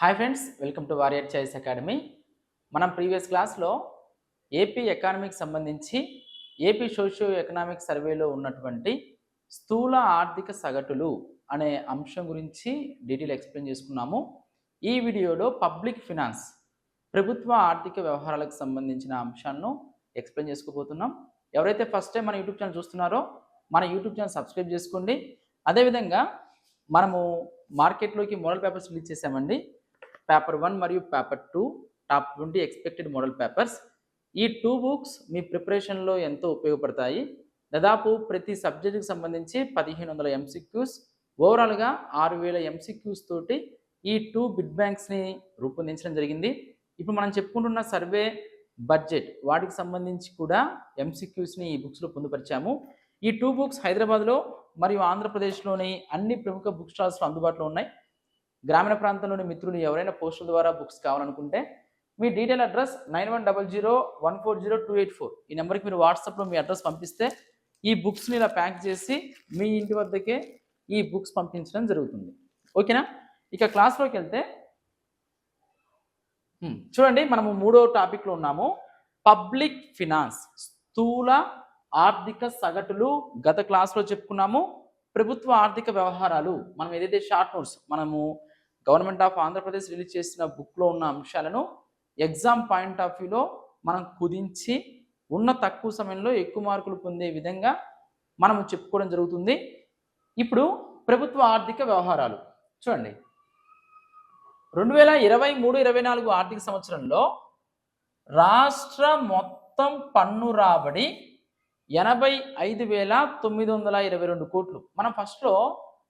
Hi friends welcome to warrior choice academy మనం previous క్లాస్లో AP ఎకానమీకి సంబంధించి ఏపీ సోషియో ఎకనామిక్ సర్వేలో ఉన్నటువంటి స్థూల ఆర్థిక సగటులు అనే అంశం గురించి డీటెయిల్ ఎక్స్ప్లెయిన్ చేసుకున్నాము. ఈ వీడియోలో పబ్లిక్ ఫినాన్స్ ప్రభుత్వ ఆర్థిక వ్యవహారాలకు సంబంధించిన అంశాలను ఎక్స్ప్లెయిన్ చేసుకోబోతున్నాం. ఎవరైతే ఫస్ట్ టైం మన యూట్యూబ్ ఛానల్ చూస్తున్నారో మన యూట్యూబ్ ఛానల్ సబ్స్క్రైబ్ చేసుకోండి. అదేవిధంగా మనము మార్కెట్లోకి మోడల్ పేపర్స్ రిలీజ్ చేసామండి పేపర్ వన్ మరియు paper two top twenty expected model papers ఈ టూ బుక్స్ మీ ప్రిపరేషన్లో ఎంతో ఉపయోగపడతాయి. దాదాపు ప్రతి సబ్జెక్టుకి సంబంధించి పదిహేను వందల ఎంసీక్యూస్ ఓవరాల్గా ఆరు వేల ఎంసీక్యూస్ తోటి ఈ టూ బిడ్ బ్యాంక్స్ని రూపొందించడం జరిగింది. ఇప్పుడు మనం చెప్పుకుంటున్న సర్వే బడ్జెట్ వాటికి సంబంధించి కూడా ఎంసీక్యూస్ని ఈ బుక్స్లో పొందుపరిచాము. ఈ టూ బుక్స్ హైదరాబాద్లో మరియు ఆంధ్రప్రదేశ్లోని అన్ని ప్రముఖ బుక్ స్టాల్స్లో అందుబాటులో ఉన్నాయి. గ్రామీణ ప్రాంతంలోని మిత్రులు ఎవరైనా పోస్టుల ద్వారా బుక్స్ కావాలనుకుంటే మీ detail address nine one double zero one four zero two eight four. ఈ నెంబర్కి మీరు వాట్సాప్లో మీ అడ్రస్ పంపిస్తే ఈ బుక్స్ని ఇలా ప్యాక్ చేసి మీ ఇంటి వద్దకే ఈ బుక్స్ పంపించడం జరుగుతుంది. ఓకేనా? ఇక క్లాస్లోకి వెళ్తే చూడండి మనము మూడో టాపిక్లో ఉన్నాము. పబ్లిక్ ఫినాన్స్ స్థూల ఆర్థిక సగటులు గత క్లాస్లో చెప్పుకున్నాము. ప్రభుత్వ ఆర్థిక వ్యవహారాలు మనం ఏదైతే షార్ట్ నోట్స్ మనము గవర్నమెంట్ ఆఫ్ ఆంధ్రప్రదేశ్ రిలీజ్ చేసిన బుక్లో ఉన్న అంశాలను ఎగ్జామ్ పాయింట్ ఆఫ్ వ్యూలో మనం కుదించి ఉన్న తక్కువ సమయంలో ఎక్కువ మార్కులు పొందే విధంగా మనము చెప్పుకోవడం జరుగుతుంది. ఇప్పుడు ప్రభుత్వ ఆర్థిక వ్యవహారాలు. చూడండి. రెండు వేల ఇరవై మూడు ఇరవై నాలుగు ఆర్థిక సంవత్సరంలో రాష్ట్ర మొత్తం పన్ను రాబడి ఎనభై ఐదు వేల తొమ్మిది వందల ఇరవై రెండు కోట్లు. మనం ఫస్ట్లో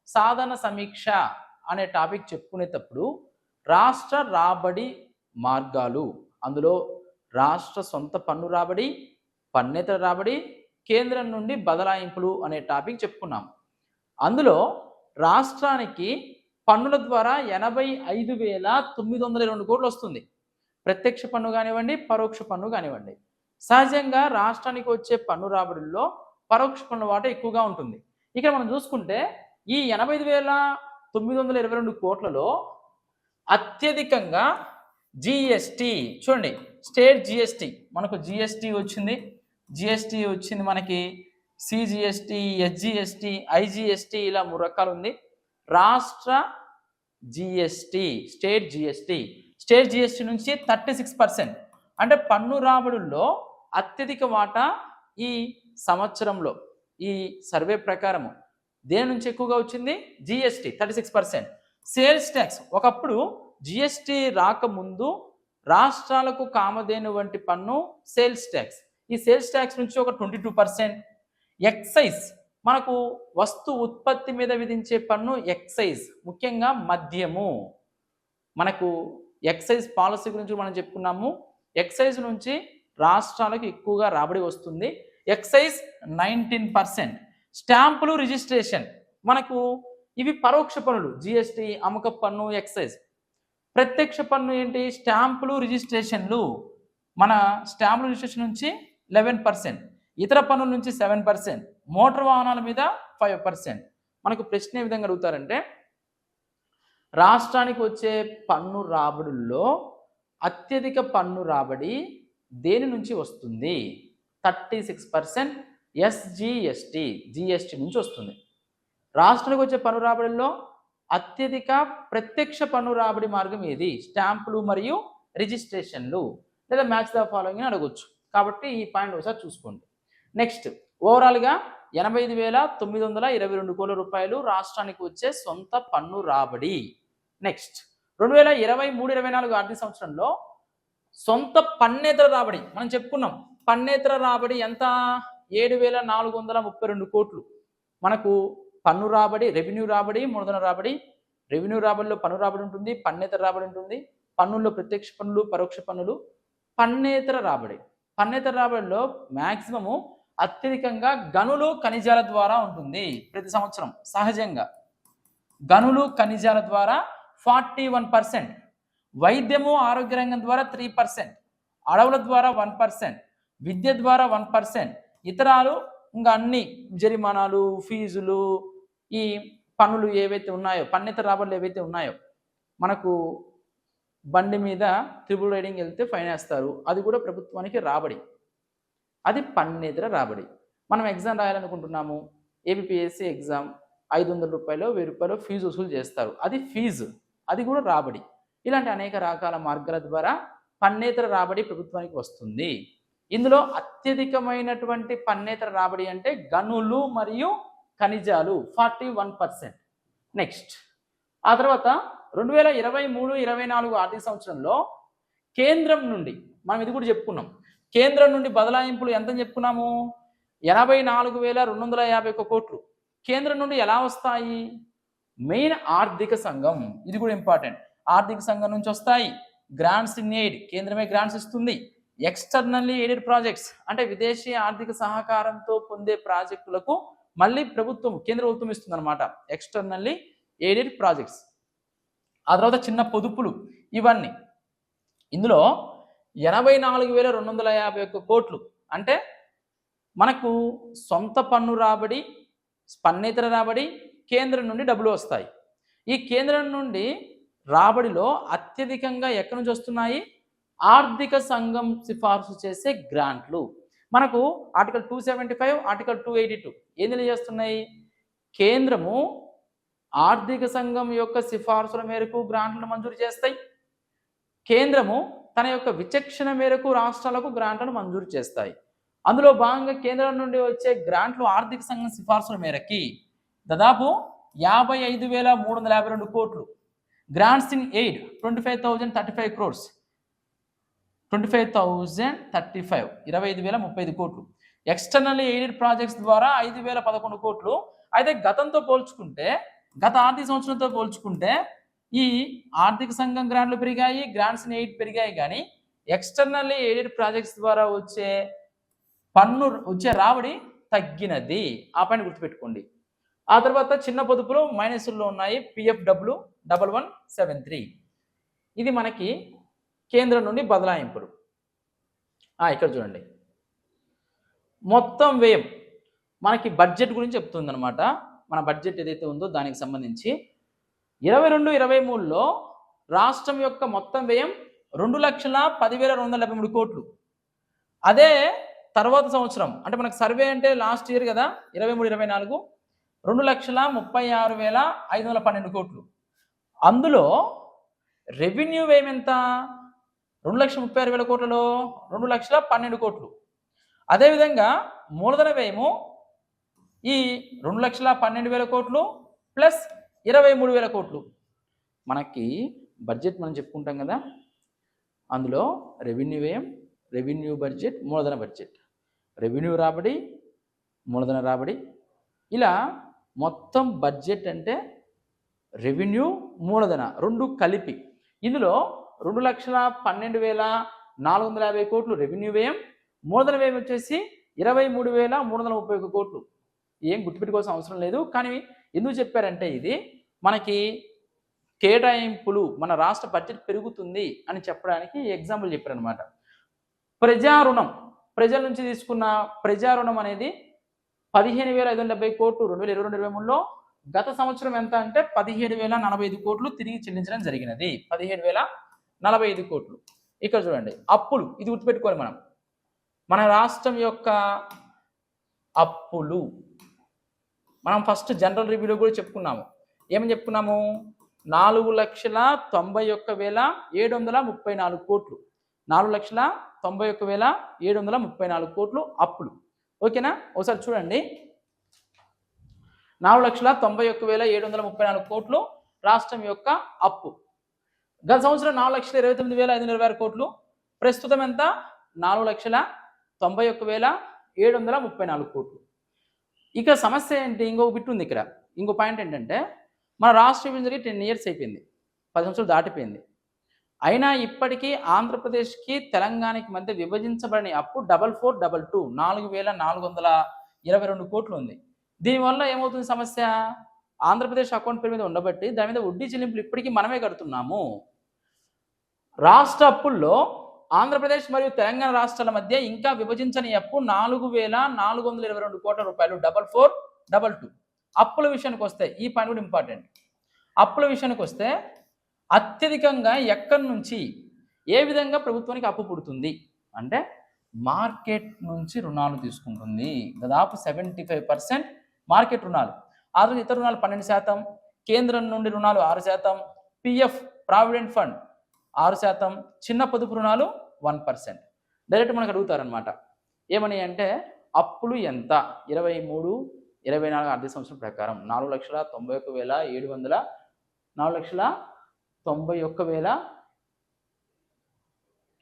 సాధన సమీక్ష అనే టాపిక్ చెప్పుకునేటప్పుడు రాష్ట్ర రాబడి మార్గాలు. అందులో రాష్ట్ర సొంత పన్ను రాబడి పన్నేతర రాబడి కేంద్రం నుండి బదలాయింపులు అనే టాపిక్ చెప్పుకున్నాం. అందులో రాష్ట్రానికి పన్నుల ద్వారా ఎనభై ఐదు వేల తొమ్మిది వందల రెండు కోట్లు వస్తుంది ప్రత్యక్ష పన్ను కానివ్వండి పరోక్ష పన్ను కానివ్వండి. సహజంగా రాష్ట్రానికి వచ్చే పన్ను రాబడుల్లో పరోక్ష పన్ను వాట ఎక్కువగా ఉంటుంది. ఇక్కడ మనం చూసుకుంటే ఈ ఎనభై ఐదు వేల తొమ్మిది వందల ఇరవై రెండు కోట్లలో అత్యధికంగా జిఎస్టి చూడండి స్టేట్ జిఎస్టి మనకు జిఎస్టి వచ్చింది జిఎస్టి వచ్చింది మనకి సిజిఎస్టి ఎస్జిఎస్టి ఐజిఎస్టి ఇలా మూడు రకాలు ఉంది రాష్ట్ర GST state GST state GST నుంచి థర్టీ సిక్స్ పర్సెంట్ అంటే పన్ను రాబడుల్లో అత్యధిక వాటా ఈ సంవత్సరంలో ఈ సర్వే ప్రకారము దేని నుంచి ఎక్కువగా వచ్చింది? GST thirty six percent sales tax ఒకప్పుడు జిఎస్టి రాకముందు రాష్ట్రాలకు కామధేను వంటి పన్ను సేల్స్ ట్యాక్స్ ఈ సేల్స్ ట్యాక్స్ నుంచి ఒక ట్వంటీ టూ పర్సెంట్ ఎక్సైజ్ మనకు వస్తు ఉత్పత్తి మీద విధించే పన్ను ఎక్సైజ్ ముఖ్యంగా మద్యము. మనకు ఎక్సైజ్ పాలసీ గురించి మనం చెప్పుకున్నాము. ఎక్సైజ్ నుంచి రాష్ట్రాలకు ఎక్కువగా రాబడి వస్తుంది. ఎక్సైజ్ నైన్టీన్ పర్సెంట్ స్టాంపులు రిజిస్ట్రేషన్. మనకు ఇవి పరోక్ష పన్నులు జిఎస్టి అమ్మక పన్ను ఎక్సైజ్. ప్రత్యక్ష పన్ను ఏంటి? స్టాంపులు రిజిస్ట్రేషన్లు మన స్టాంపులు రిజిస్ట్రేషన్ నుంచి లెవెన్ పర్సెంట్. ఇతర పన్నుల నుంచి సెవెన్ పర్సెంట్. మోటార్ వాహనాల మీద ఫైవ్ పర్సెంట్. మనకు ప్రశ్న ఏ విధంగా అడుగుతారంటే రాష్ట్రానికి వచ్చే పన్ను రాబడుల్లో అత్యధిక పన్ను రాబడి దేని నుంచి వస్తుంది? Thirty six percent SGST GST నుంచి వస్తుంది. రాష్ట్రానికి వచ్చే పన్ను రాబడిలో అత్యధిక ప్రత్యక్ష పన్ను రాబడి మార్గం ఏది? స్టాంపులు మరియు రిజిస్ట్రేషన్లు. లేదా మ్యాచ్ ద ఫాలోయింగ్ అని అడగొచ్చు. కాబట్టి ఈ పాయింట్ ఒకసారి చూసుకోండి. నెక్స్ట్ ఓవరాల్గా ఎనభై ఐదు వేల తొమ్మిది వందల ఇరవై రెండు కోట్ల రూపాయలు రాష్ట్రానికి వచ్చే సొంత పన్ను రాబడి. నెక్స్ట్ రెండు వేల ఇరవై మూడు ఇరవై నాలుగు ఆర్థిక సంవత్సరంలో సొంత పన్నేతర రాబడి. మనం చెప్పుకున్నాం పన్నేతర రాబడి ఎంత? ఏడు వేల నాలుగు వందల ముప్పై రెండు కోట్లు. మనకు పన్ను రాబడి రెవెన్యూ రాబడి మూలధన రాబడి రెవెన్యూ రాబడిలో పన్ను రాబడి ఉంటుంది పన్నేతర రాబడి ఉంటుంది పన్నుల్లో ప్రత్యక్ష పన్నులు పరోక్ష పన్నులు పన్నేతర రాబడి. పన్నేతర రాబడిలో మ్యాక్సిమము అత్యధికంగా గనులు ఖనిజాల ద్వారా ఉంటుంది ప్రతి సంవత్సరం సహజంగా. గనులు ఖనిజాల ద్వారా ఫార్టీ వన్ పర్సెంట్ వైద్యము ఆరోగ్య రంగం ద్వారా త్రీ పర్సెంట్ అడవుల ద్వారా వన్ పర్సెంట్ విద్య ద్వారా వన్ పర్సెంట్ ఇతరాలు ఇంకా అన్ని జరిమానాలు ఫీజులు ఈ పన్నులు ఏవైతే ఉన్నాయో పన్నితర రాబడులు ఏవైతే ఉన్నాయో మనకు బండి మీద త్రిబుల్ రైడింగ్ వెళ్తే ఫైన్ వేస్తారు. అది కూడా ప్రభుత్వానికి రాబడి. అది పన్నేతర రాబడి. మనం ఎగ్జామ్ రాయాలనుకుంటున్నాము. ఏబిపిఎస్సి ఎగ్జామ్ ఐదు వందల రూపాయలు వెయ్యి రూపాయలు ఫీజు వసూలు చేస్తారు. అది ఫీజు. అది కూడా రాబడి. ఇలాంటి అనేక రకాల మార్గాల ద్వారా పన్నేతర రాబడి ప్రభుత్వానికి వస్తుంది. ఇందులో అత్యధికమైనటువంటి పన్నేతర రాబడి అంటే గనులు మరియు ఖనిజాలు ఫార్టీ వన్ పర్సెంట్. నెక్స్ట్. ఆ తర్వాత రెండు వేల ఇరవై మూడు ఇరవై నాలుగు ఆర్థిక సంవత్సరంలో కేంద్రం నుండి మనం ఇది కూడా చెప్పుకున్నాం కేంద్రం నుండి బదలాయింపులు ఎంత చెప్పుకున్నాము? ఎనభై నాలుగు వేల రెండు వందల యాభై ఒక్క కోట్లు. కేంద్రం నుండి ఎలా వస్తాయి? మెయిన్ ఆర్థిక సంఘం ఇది కూడా ఇంపార్టెంట్. ఆర్థిక సంఘం నుంచి వస్తాయి. గ్రాంట్స్ ఇన్ ఎయిడ్ కేంద్రమే గ్రాంట్స్ ఇస్తుంది. ఎక్స్టర్నల్లీ ఎయిడెడ్ ప్రాజెక్ట్స్ అంటే విదేశీ ఆర్థిక సహకారంతో పొందే ప్రాజెక్టులకు మళ్ళీ ప్రభుత్వం కేంద్ర ప్రభుత్వం ఇస్తుంది అనమాట ఎక్స్టర్నల్లీ ఎయిడెడ్ ప్రాజెక్ట్స్ ఆ తర్వాత చిన్న పొదుపులు ఇవన్నీ. ఇందులో ఎనభై నాలుగు వేల రెండు వందల యాభై ఒక్క కోట్లు అంటే మనకు సొంత పన్ను రాబడి పన్నేతర రాబడి కేంద్రం నుండి డబ్బులు వస్తాయి. ఈ కేంద్రం నుండి రాబడిలో అత్యధికంగా ఎక్కడి నుంచి వస్తున్నాయి? ఆర్థిక సంఘం సిఫార్సు చేసే గ్రాంట్లు. మనకు article two seventy five article two eighty two ఏం తెలియజేస్తున్నాయి? కేంద్రము ఆర్థిక సంఘం యొక్క సిఫార్సుల మేరకు గ్రాంట్లను మంజూరు చేస్తాయి. కేంద్రము తన యొక్క విచక్షణ మేరకు రాష్ట్రాలకు గ్రాంట్లను మంజూరు చేస్తాయి. అందులో భాగంగా కేంద్రం నుండి వచ్చే గ్రాంట్లు ఆర్థిక సంఘం సిఫార్సుల మేరకి దాదాపు యాభై ఐదు వేల మూడు వందల యాభై రెండు కోట్లు. Grants in aid twenty five thousand thirty five crores. Twenty five thousand thirty five ఇరవై ఐదు వేల ముప్పై ఐదు కోట్లు. ఎక్స్టర్నల్ ఎయిడెడ్ ప్రాజెక్ట్స్ ద్వారా ఐదు వేల పదకొండు కోట్లు. అయితే గతంతో పోల్చుకుంటే గత ఆర్థిక సంవత్సరంతో పోల్చుకుంటే ఈ ఆర్థిక సంఘం గ్రాంట్లు పెరిగాయి గ్రాంట్స్ ఎయిట్ ఎయిడ్ పెరిగాయి కానీ ఎక్స్టర్నల్లీ ఎయిడెడ్ ప్రాజెక్ట్స్ ద్వారా వచ్చే పన్ను వచ్చే రాబడి తగ్గినది. ఆ పైన గుర్తుపెట్టుకోండి. ఆ తర్వాత చిన్న పొదుపులు మైనస్లో ఉన్నాయి PF W double one seven three ఇది మనకి కేంద్రం నుండి బదలాయింపులు. ఇక్కడ చూడండి. మొత్తం వ్యయం మనకి బడ్జెట్ గురించి చెప్తుందన్నమాట. మన బడ్జెట్ ఏదైతే ఉందో దానికి సంబంధించి ఇరవై రెండు ఇరవై మూడులో రాష్ట్రం యొక్క మొత్తం వ్యయం రెండు లక్షల పదివేల రెండు వందల డెబ్బై మూడు కోట్లు. అదే తర్వాత సంవత్సరం. అంటే మనకు సర్వే అంటే లాస్ట్ ఇయర్ కదా ఇరవై మూడు ఇరవై నాలుగు రెండు లక్షల ముప్పై ఆరు వేల ఐదు వందల పన్నెండు కోట్లు. అందులో రెవెన్యూ వ్యయం ఎంత? రెండు లక్షల ముప్పై ఆరు వేల కోట్లలో రెండు లక్షల పన్నెండు కోట్లు. అదేవిధంగా మూలధన వ్యయము ఈ రెండు లక్షల పన్నెండు వేల కోట్లు ప్లస్ ఇరవై మూడు వేల కోట్లు. మనకి బడ్జెట్ మనం చెప్పుకుంటాం కదా అందులో రెవెన్యూ వ్యయం రెవెన్యూ బడ్జెట్ మూలధన బడ్జెట్. రెవెన్యూ రాబడి మూలధన రాబడి. ఇలా మొత్తం బడ్జెట్ అంటే రెవెన్యూ మూలధన రెండు కలిపి. ఇందులో రెండు లక్షల పన్నెండు వేల నాలుగు వందల యాభై కోట్లు రెవెన్యూ వ్యయం మూలధన వ్యయం వచ్చేసి ఇరవై మూడు వేల మూడు వందల ముప్పై ఒక్క కోట్లు. ఏం గుర్తుపెట్టుకోవాల్సిన అవసరం లేదు కానీ ఎందుకు చెప్పారంటే ఇది మనకి కేటాయింపులు మన రాష్ట్ర బడ్జెట్ పెరుగుతుంది అని చెప్పడానికి ఎగ్జాంపుల్ చెప్పారనమాట ప్రజా రుణం ప్రజల నుంచి తీసుకున్న ప్రజా రుణం అనేది పదిహేను వేల ఐదు వందల డెబ్బై కోట్లు రెండు వేల ఇరవై రెండు ఇరవై మూడులో గత సంవత్సరం ఎంత అంటే పదిహేడు వేల నలభై ఐదు కోట్లు తిరిగి చెల్లించడం జరిగినది. పదిహేడు వేల నలభై ఐదు కోట్లు. ఇక్కడ చూడండి అప్పులు ఇది గుర్తుపెట్టుకోవాలి మనం. మన రాష్ట్రం యొక్క అప్పులు. మనం ఫస్ట్ జనరల్ రివ్యూలో కూడా చెప్పుకున్నాము. ఏమని చెప్పుకున్నాము? నాలుగు లక్షల తొంభై ఒక్క వేల ఏడు వందల ముప్పై నాలుగు కోట్లు. నాలుగు లక్షల తొంభై ఒక్క వేల ఏడు వందల ముప్పై నాలుగు కోట్లు అప్పులు. ఓకేనా? ఒకసారి చూడండి. నాలుగు లక్షల తొంభై ఒక్క వేల ఏడు వందల ముప్పై నాలుగు కోట్లు రాష్ట్రం యొక్క అప్పు. గత సంవత్సరం నాలుగు లక్షల ఇరవై తొమ్మిది వేల ఐదు వందల ఇరవై ఆరు కోట్లు. ప్రస్తుతం ఎంత? నాలుగు లక్షల తొంభై ఒక్క వేల ఏడు వందల ముప్పై నాలుగు కోట్లు. ఇక సమస్య ఏంటి? ఇంకో బిట్ ఉంది ఇక్కడ. ఇంకో పాయింట్ ఏంటంటే మన రాష్ట్ర విభజన జరిగి టెన్ ఇయర్స్ అయిపోయింది. పది సంవత్సరాలు దాటిపోయింది. అయినా ఇప్పటికీ ఆంధ్రప్రదేశ్కి తెలంగాణకి మధ్య విభజించబడిన అప్పు డబల్ ఫోర్ డబల్ టూ నాలుగు వేల నాలుగు వందల ఇరవై రెండు కోట్లు ఉంది. దీనివల్ల ఏమవుతుంది సమస్య? ఆంధ్రప్రదేశ్ అకౌంట్ పేరు మీద ఉండబట్టి దాని మీద వడ్డీ చెల్లింపులు ఇప్పటికీ మనమే కడుతున్నాము. రాష్ట్ర అప్పుల్లో ఆంధ్రప్రదేశ్ మరియు తెలంగాణ రాష్ట్రాల మధ్య ఇంకా విభజించని అప్పు నాలుగు వేల నాలుగు వందల ఇరవై రెండు కోట్ల రూపాయలు. Double four double two. అప్పుల విషయానికి వస్తే ఈ పాయింట్ కూడా ఇంపార్టెంట్. అప్పుల విషయానికి వస్తే అత్యధికంగా ఎక్కడి నుంచి ఏ విధంగా ప్రభుత్వానికి అప్పు పుడుతుంది? అంటే మార్కెట్ నుంచి రుణాలు తీసుకుంటుంది. దాదాపు సెవెంటీ ఫైవ్ పర్సెంట్ మార్కెట్ రుణాలు. ఆ రోజు ఇతర రుణాలు పన్నెండు శాతం కేంద్రం నుండి రుణాలు ఆరు శాతం. పిఎఫ్ ప్రావిడెంట్ ఫండ్ ఆరు శాతం చిన్న పొదుపు రుణాలు వన్ పర్సెంట్. డైరెక్ట్ మనకు అడుగుతారనమాట ఏమని అంటే అప్పులు ఎంత? ఇరవై మూడు ఇరవై నాలుగు ఆర్థిక సంవత్సరం ప్రకారం నాలుగు లక్షల తొంభై ఒక్క వేల ఏడు వందల నాలుగు లక్షల తొంభై ఒక్క వేల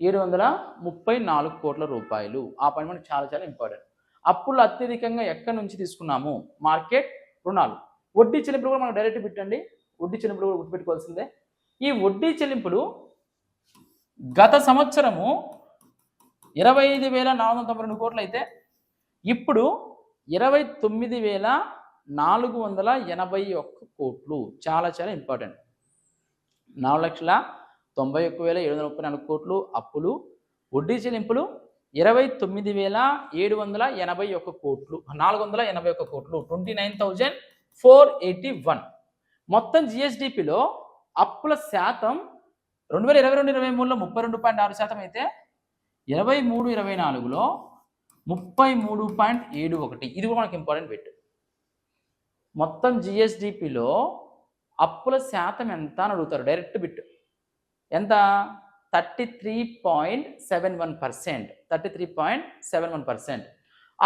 ఏడు వందల ముప్పై నాలుగు కోట్ల రూపాయలు. ఆ పని మనకు చాలా చాలా ఇంపార్టెంట్ అప్పులు అత్యధికంగా ఎక్కడి నుంచి తీసుకున్నాము? మార్కెట్ రుణాలు. వడ్డీ చెల్లింపులు కూడా మనం డైరెక్ట్ పెట్టండి. వడ్డీ చెల్లింపులు కూడా గుర్తుపెట్టుకోవాల్సిందే. ఈ వడ్డీ చెల్లింపులు గత సంవత్సరము ఇరవై ఐదు వేల నాలుగు వందల తొంభై రెండు కోట్లు అయితే ఇప్పుడు ఇరవై తొమ్మిది వేల నాలుగు వందల ఎనభై ఒక్క కోట్లు. చాలా చాలా ఇంపార్టెంట్ నాలుగు లక్షల తొంభై ఒక్క వేల ఏడు వందల ముప్పై నాలుగు కోట్లు అప్పులు వడ్డీ చెల్లింపులు ఇరవై తొమ్మిది వేల ఏడు వందల ఎనభై ఒక్క కోట్లు నాలుగు వందల ఎనభై ఒక్క కోట్లు twenty nine thousand four eighty one మొత్తం జిఎస్డిపిలో అప్పుల శాతం రెండు వేల ఇరవై రెండు ఇరవై మూడులో ముప్పై రెండు పాయింట్ ఆరు శాతం అయితే ఇరవై మూడు ఇరవై నాలుగులో ముప్పై మూడు పాయింట్ ఏడు ఒకటి. ఇది కూడా మనకి ఇంపార్టెంట్ బిట్ మొత్తం జిఎస్డిపిలో అప్పుల శాతం ఎంత అని అడుగుతారు. డైరెక్ట్ బిట్ ఎంత? Thirty three point seven one percent. Thirty three point seven one percent.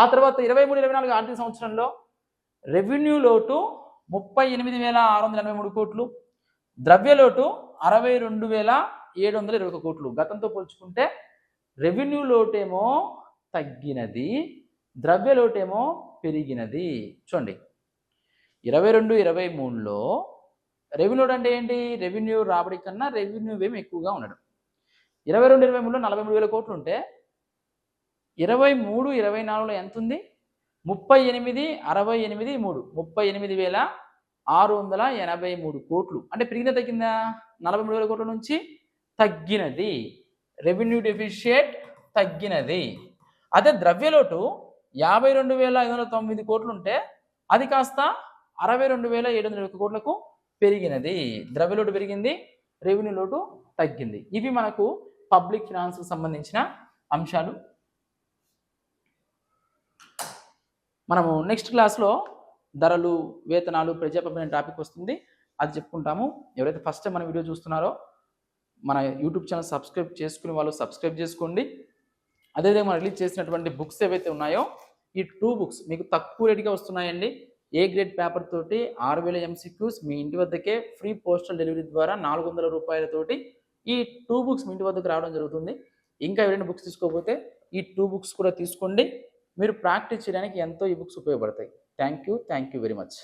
ఆ తర్వాత ఇరవై మూడు ఇరవై నాలుగు ఆర్థిక సంవత్సరంలో రెవెన్యూ లోటు ముప్పై ఎనిమిది వేల ఆరు వందల ఎనభై మూడు కోట్లు. ద్రవ్య లోటు అరవై రెండు వేల ఏడు వందల ఇరవై ఒక కోట్లు. గతంతో పోల్చుకుంటే రెవెన్యూ లోటేమో తగ్గినది ద్రవ్య లోటేమో పెరిగినది. చూడండి. ఇరవై రెండు ఇరవై మూడులో రెవెన్యూ అంటే ఏంటి? రెవెన్యూ రాబడి కన్నా రెవెన్యూ ఏమి ఎక్కువగా ఉండడం. ఇరవై రెండు ఇరవై మూడులో నలభై మూడు వేల కోట్లు ఉంటే ఇరవై మూడు ఇరవై నాలుగులో ఎంత ఉంది ముప్పై ఎనిమిది అరవై ఎనిమిది మూడు. ముప్పై ఎనిమిది వేల ఆరు వందల ఎనభై మూడు కోట్లు. అంటే పెరిగిందా తగ్గిందా? నలభై మూడు వేల కోట్ల నుంచి తగ్గినది. రెవెన్యూ డెఫిషియేట్ తగ్గినది. అదే ద్రవ్యలోటు యాభై రెండు వేల ఐదు వందల తొమ్మిది కోట్లు ఉంటే అది కాస్త అరవై రెండు వేల ఏడు వందల ఒక కోట్లకు పెరిగినది. ద్రవ్యలోటు పెరిగింది రెవెన్యూ లోటు తగ్గింది. ఇవి మనకు పబ్లిక్ ఫినాన్స్కు సంబంధించిన అంశాలు. మనము నెక్స్ట్ క్లాస్లో ధరలు వేతనాలు ప్రజాపమైన టాపిక్ వస్తుంది. అది చెప్పుకుంటాము. ఎవరైతే ఫస్ట్ టైం మన వీడియో చూస్తున్నారో మన యూట్యూబ్ ఛానల్ సబ్స్క్రైబ్ చేసుకునే వాళ్ళు సబ్స్క్రైబ్ చేసుకోండి. అదేవిధంగా మనం రిలీజ్ చేసినటువంటి బుక్స్ ఏవైతే ఉన్నాయో ఈ టూ బుక్స్ మీకు తక్కువ రేటుగా వస్తున్నాయండి. ఏ గ్రేడ్ పేపర్ తోటి ఆరు వేల ఎంసీక్యూస్ మీ ఇంటి వద్దకే ఫ్రీ పోస్టల్ డెలివరీ ద్వారా నాలుగు వందల రూపాయలతోటి ఈ టూ బుక్స్ మీ ఇంటి వద్దకు రావడం జరుగుతుంది. ఇంకా ఎవరైనా బుక్స్ తీసుకోకపోతే ఈ టూ బుక్స్ కూడా తీసుకోండి. మీరు ప్రాక్టీస్ చేయడానికి ఎంతో ఈ బుక్స్ ఉపయోగపడతాయి. Thank you thank you very much